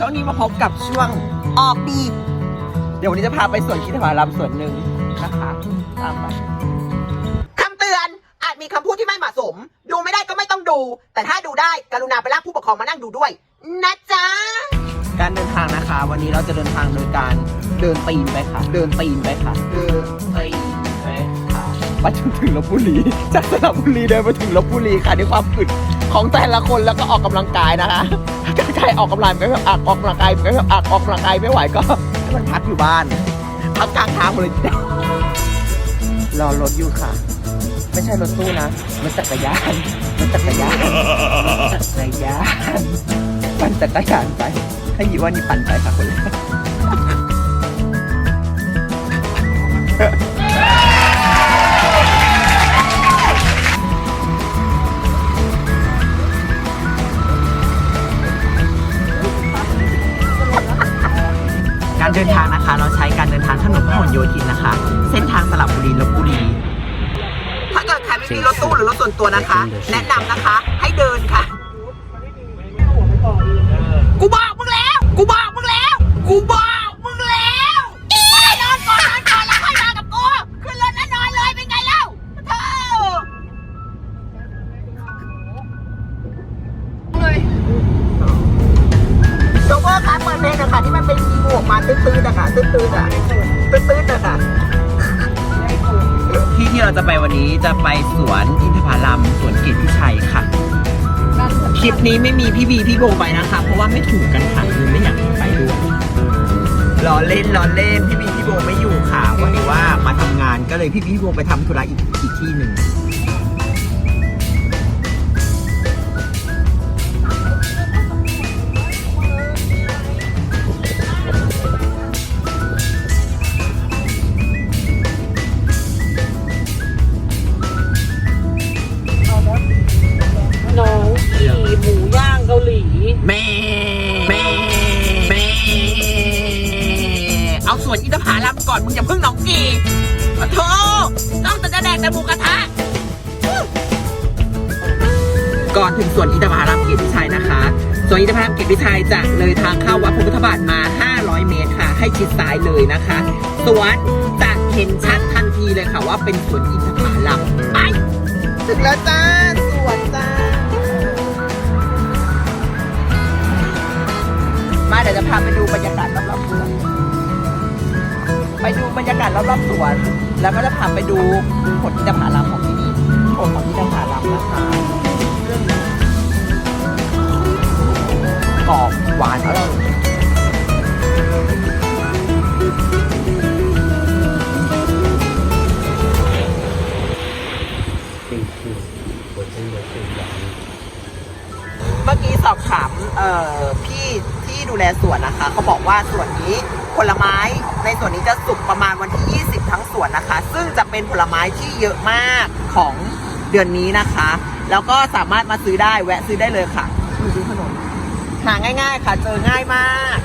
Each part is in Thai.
ช่วงนี้มาพบกับช่วงออกดีเดี๋ยววันนี้จะพาไปสวนคิดผาลำสวนหนึ่งนะคะตามไปคำเตือน อาจมีคำพูดที่ไม่เหมาะสม ดูไม่ได้ก็ไม่ต้องดู แต่ถ้าดูได้กรุณาไปลากผู้ปกครองมานั่งดูด้วย นะจ๊ะ การเดินทางนะคะ วันนี้เราจะเดินทางโดยการเดินตีนไปค่ะ เดินตีนไปค่ะ เดินตีนไปค่ะมาจนถึงลบบุรี จากสระบุรีเดินมาถึงลบบุรีค่ะด้วยความอึด ของแต่ละคนแล้วก็ออกกำลังกายนะคะถ้าใครออกกำลังไม่อักออกกำลังกายไม่อักออกกำลังกายไม่ไหวก็มันพักอยู่บ้านพักกลางทางหมดเลยรอรถอยู่ค่ะ ไม่ใช่รถตู้นะรถจักรยานรถจักรยานรถจักรยานปั่นจักรยานไปให้ยีว่านี่ปั่นไปค่ะคนแรก นทางนะคะ เราใช้การเดินทางถนนพหลโยธินนะคะ เส้นทางสลับบุรีลบบุรี ถ้าเกิดใครไม่มีรถตู้หรือรถส่วนตัวนะคะ แนะนำนะคะ ให้เดินค่ะ กูบอกมึงแล้วกู เฟอร์คะเปิดเพลงหนะคะที่มันเป็นมีหมวกมาตื้นๆนะคะตื้นๆอะตื้นๆนะคะที่ที่เราจะไปวันนี้จะไปสวนอินทผลัมสวนเกตพิชัยค่ะ คลิปนี้ไม่มีพี่บีพี่โบไปนะคะ เพราะว่าไม่ถูกกันค่ะคือไม่อยากไปด้วยล้อเล่นล้อเล่นพี่บีพี่โบไม่อยู่ค่ะวันนี้ว่ามาทำงานก็เลยพี่บีพี่โบไปทำธุระอีกอีกที่หนึ่ง ก่อนมึงอย่าเพิ่งหนองกีขอโทษต้องจะแดกแต่หมูกระทะ ก่อนถึงสวนอินทผลัมเกียรติชัยนะคะ สวนอินทผลัมเกียรติชัยจะเลยทางเข้าวัดพระพุทธบาทมา 500 เมตรค่ะ ให้ชิดซ้ายเลยนะคะ สวนจะเห็นชัดทันทีเลยค่ะว่าเป็นสวนอินทผลัมไปถึงแล้วจ้าสวนจ้า มาเดี๋ยวจะพาไปดูบรรยากาศรอบๆสวน ไปดูบรรยากาศรอบๆสวน แล้วก็จะพาไปดูผลอินทผลัมของที่นี่ผลของอินทผลัมนะคะกรอบหวานอร่อยเมื่อกี้สอบถามเอ่อพี่ที่ดูแลสวนนะคะเขาบอกว่าสวนนี้ ผลไม้ในสวนนี้จะสุกประมาณวันที่ 20 ทั้งสวนนะคะ ซึ่งจะเป็นผลไม้ที่เยอะมากของเดือนนี้นะคะ แล้วก็สามารถมาซื้อได้แวะซื้อได้เลยค่ะอยู่ถนนหาง่าย ๆ ค่ะ เจอง่ายมาก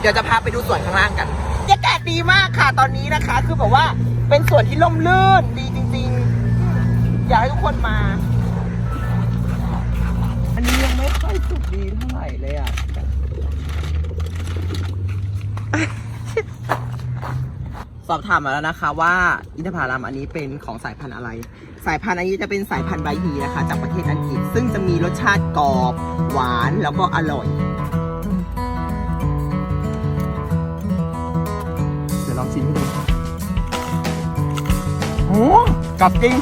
เดี๋ยวจะพาไปดูสวนข้างล่างกันบรรยากาศดีมากค่ะตอนนี้นะคะ คือแบบว่าเป็นสวนที่ร่มรื่นดีจริง ๆ อยากให้ทุกคนมา อันนี้ยังไม่ค่อยสุกดีเท่าไหร่เลยอะ สอบถามมาแล้วนะคะ ว่าอินทผลัมอันนี้เป็นของสายพันธุ์อะไร สายพันธุ์อันนี้จะเป็นสายพันธุ์ใบฮีนะคะ จากประเทศอังกฤษ ซึ่งจะมีรสชาติกรอบ หวานแล้วก็อร่อยเดี๋ยวลองชิมให้ดูโอ้กรอบจริง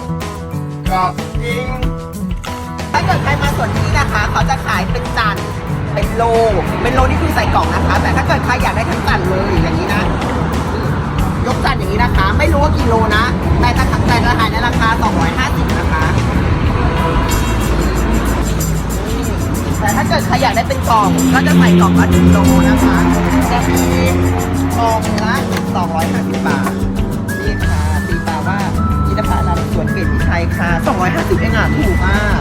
กรอบจริง ถ้าเกิดใครมาสวนนี้นะคะ เขาจะขายเป็นจานเป็นโล เป็นโลนี่คือใส่กล่องนะคะ แต่ถ้าเกิดใครอยากได้ทั้งจานเลยอย่างนี้นะยกจา นี้นะคะ ไม่รู้ว่ากี่โลนะแต่ถ้าแต่จะขายในราคา 250 นะคะแต่ถ้าเกิดใครอยากได้เป็นกล่องก็จะใส่กล่องละ1โลนะคะจะมีกล่องละ250 บาทนี่ค่ะตีตาว่าอินทผลัมสวนเกตพิชัยค่ะ 250เองอะถูกมาก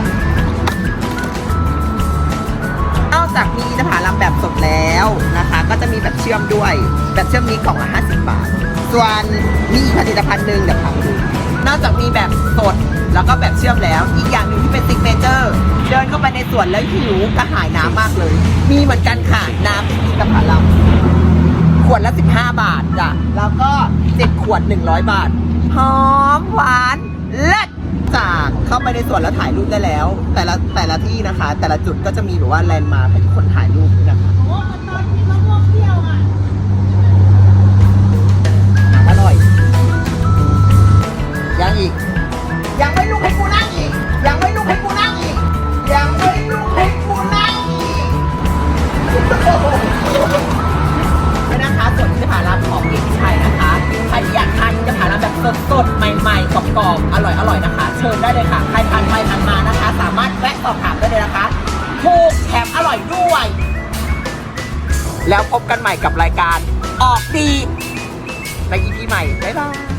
นอกจากมีอินทผลัมแบบสดแล้วนะคะ ก็จะมีแบบเชื่อมด้วย แบบเชื่อมนี้กล่องละ50 บาท ส่วนมีอีกผลิตภัณฑ์หนึ่งเดี๋ยวพาไปดูนอกจากมีแบบสดแล้วก็แบบเชื่อมแล้ว อีกอย่างหนึ่งที่เป็นซิกเนเจอร์เดินเข้าไปในสวนแล้วหิวกระหายน้ำมากเลย มีเหมือนกันค่ะน้ำอินทผลัมขวดละ 15 บาทจ้ะแล้วก็7ขวด 100 บาทหอมหวานเลิศจากเข้าไปในสวนแล้วถ่ายรูปได้แล้ว แต่ละแต่ละที่นะคะ แต่ละจุดก็จะมีแบบว่าแลนด์มาร์คให้คนถ่ายรูปนะคะ ดใหม่ๆกรอบๆอร่อยๆนะคะ เชิญได้เลยค่ะใครทานไปทานมานะคะ สามารถแวะสอบถามได้เลยนะคะถูกแถมอร่อยด้วย แล้วพบกันใหม่กับรายการออกดีใน EP ใหม่บ๊ายบาย